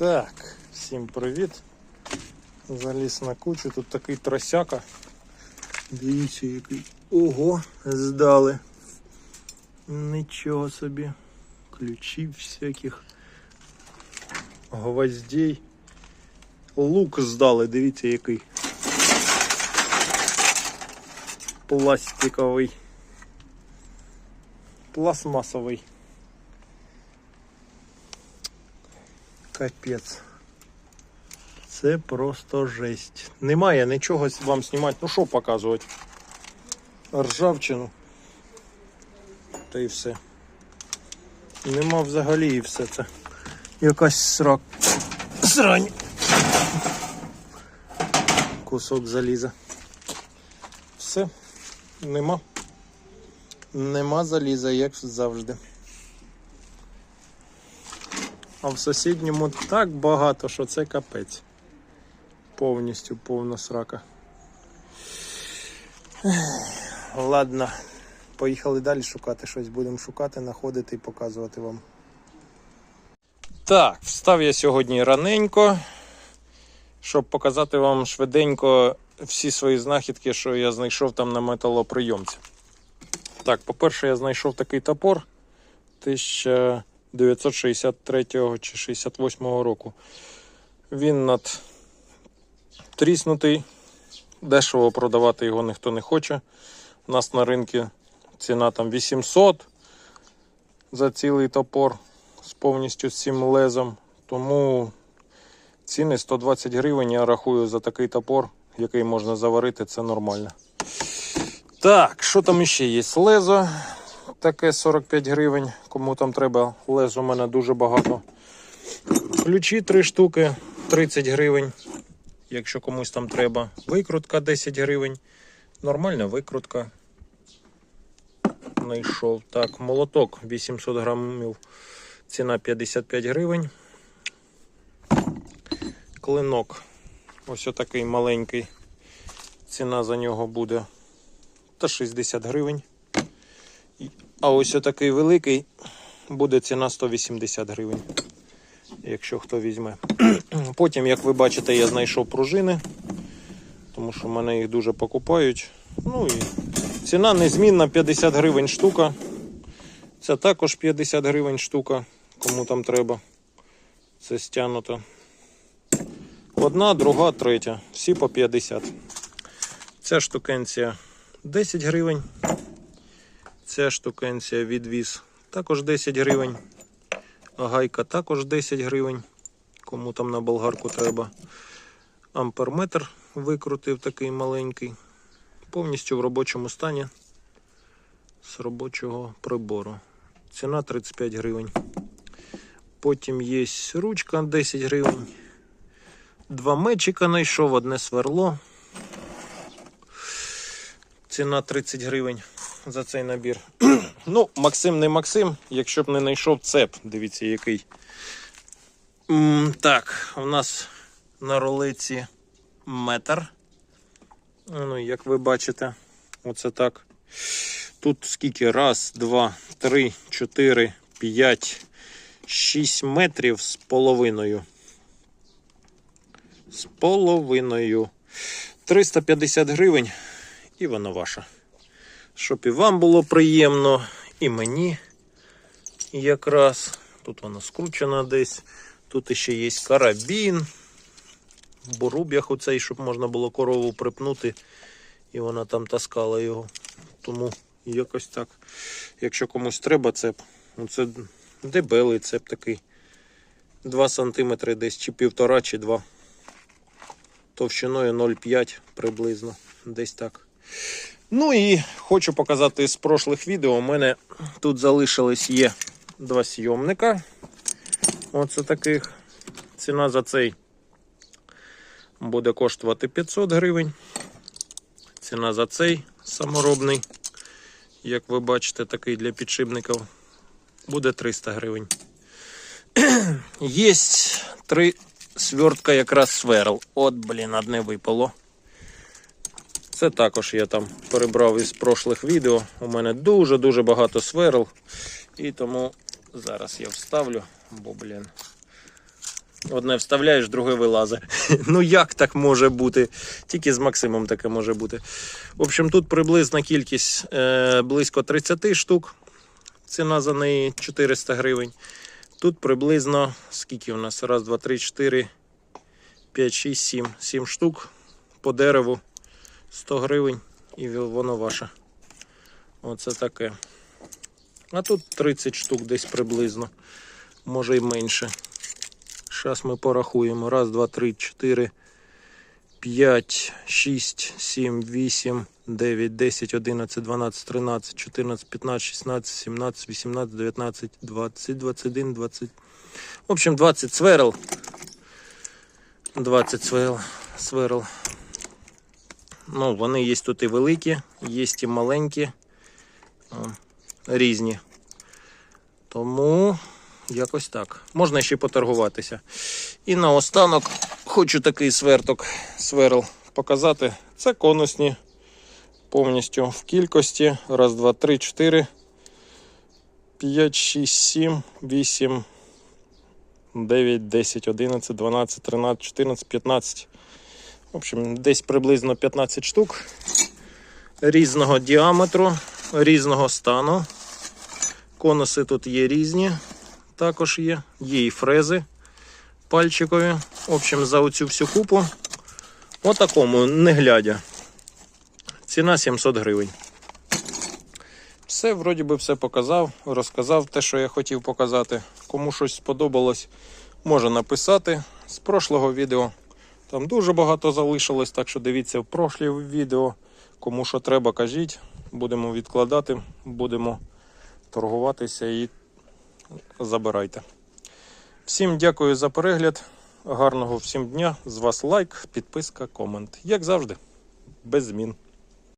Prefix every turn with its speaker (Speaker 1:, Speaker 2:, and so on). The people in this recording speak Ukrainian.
Speaker 1: Так, всім привіт. Заліз на кучу, тут такий тросяка. Дивіться, який. Ого, здали. Нічого собі. Ключів всяких. Гвоздей. Лук здали, дивіться який. Пластиковий. Пластмасовий. Капець. Це просто жесть. Немає нічого вам знімати. Ну що показувати? Ржавчину. Та і все. Нема взагалі і все це. Якась срак. Срань. Кусок заліза. Все. Нема. Нема заліза, як завжди. А в сусідньому так багато, що це капець. Повністю повна срака. Ладно, поїхали далі шукати щось. Будемо шукати, знаходити і показувати вам. Так, встав я сьогодні раненько, щоб показати вам швиденько всі свої знахідки, що я знайшов там на металоприйомці. Так, по-перше, я знайшов такий топор 1963 чи 68 року. Він над тріснутий, дешево продавати його ніхто не хоче. У нас на ринку ціна там 800 за цілий топор з повністю цим лезом. Тому ціни 120 гривень я рахую за такий топор, який можна заварити, це нормально. Так, що там ще є? Лезо. Таке 45 гривень. Кому там треба, лез у мене дуже багато. Ключі 3 штуки, 30 гривень. Якщо комусь там треба. Викрутка 10 гривень. Нормальна викрутка. Знайшов. Так, молоток 800 грамів. Ціна 55 гривень. Клинок. Ось отакий маленький. Ціна за нього буде та 60 гривень. А ось отакий великий буде ціна 180 гривень. Якщо хто візьме. Потім, як ви бачите, я знайшов пружини, тому що в мене їх дуже покупають. Ну і ціна незмінна 50 гривень штука. Це також 50 гривень штука, кому там треба. Це стягнуто. Одна, друга, третя. Всі по 50. Ця штукенція 10 гривень. Ця штукенція відвіз також 10 гривень. Гайка також 10 гривень. Кому там на болгарку треба. Амперметр викрутив такий маленький. Повністю в робочому стані з робочого прибору. Ціна 35 гривень. Потім є ручка 10 гривень. Два мечика знайшов, одне сверло. Ціна 30 гривень за цей набір. ну, Максим не Максим, якщо б не знайшов цеп. Дивіться, який. М, так, у нас на ролиці метр. Ну, як ви бачите, оце так. Тут скільки? Раз, два, три, чотири, п'ять, шість метрів з половиною. З половиною. 350 гривень і вона ваша. Щоб і вам було приємно, і мені якраз. Тут вона скручена десь. Тут ще є карабін. Боруб'ях оцей, щоб можна було корову припнути, і вона там таскала його. Тому якось так. Якщо комусь треба цеп, ну це дебелий цеп такий. 2 см десь, чи півтора, чи 2 товщиною 0,5 приблизно. Десь так. Ну і хочу показати з прошлих відео. У мене тут залишились є два сйомника. Оце таких. Ціна за цей буде коштувати 500 гривень. Ціна за цей саморобний, як ви бачите, такий для підшипників, буде 300 гривень. Є три свертка якраз сверл. От, блін, одне випало. Це також я там перебрав із прошлих відео. У мене дуже-дуже багато сверл. І тому зараз я вставлю, бо, блін, Одне вставляєш, друге вилазить. Ну як так може бути? Тільки з Максимом таке може бути. В общем, тут приблизна кількість е, близько 30 штук. Ціна за неї 400 гривень. Тут приблизно скільки у нас? Раз, два, три, чотири, п'ять, шість, сім. Сім штук по дереву 100 гривень і воно ваше. Оце таке. А тут 30 штук десь приблизно. Може і менше. Зараз ми порахуємо. Раз, два, три, чотири, п'ять, шість, сім, вісім, дев'ять, десять, одинадцять, дванадцять, тринадцять, чотирнадцять, п'ятнадцять, шістнадцять, сімнадцять, вісімнадцять, дев'ятнадцять, двадцять, двадцять один, двадцять. В общем, 20 сверл. 20 сверл. сверл. Ну, вони є тут і великі, є і маленькі. Різні. Тому якось так. Можна ще поторгуватися. І наостанок хочу такий сверток сверл показати. Це конусні повністю в кількості. Раз, два, три, чотири, п'ять, шість, сім, вісім, дев'ять, десять, одинадцять, дванадцять, тринадцять, чотирнадцять, п'ятнадцять. В общем, десь приблизно 15 штук різного діаметру, різного стану. Конуси тут є різні, також є. Є і фрези пальчикові. В общем, за оцю всю купу. Отакому, не глядя. Ціна 700 гривень. Все, вроді би, все показав, розказав те, що я хотів показати. Кому щось сподобалось, може написати з прошлого відео. Там дуже багато залишилось, так що дивіться в прошлі відео. Кому що треба, кажіть. Будемо відкладати, будемо торгуватися і забирайте. Всім дякую за перегляд. Гарного всім дня. З вас лайк, підписка, комент. Як завжди, без змін.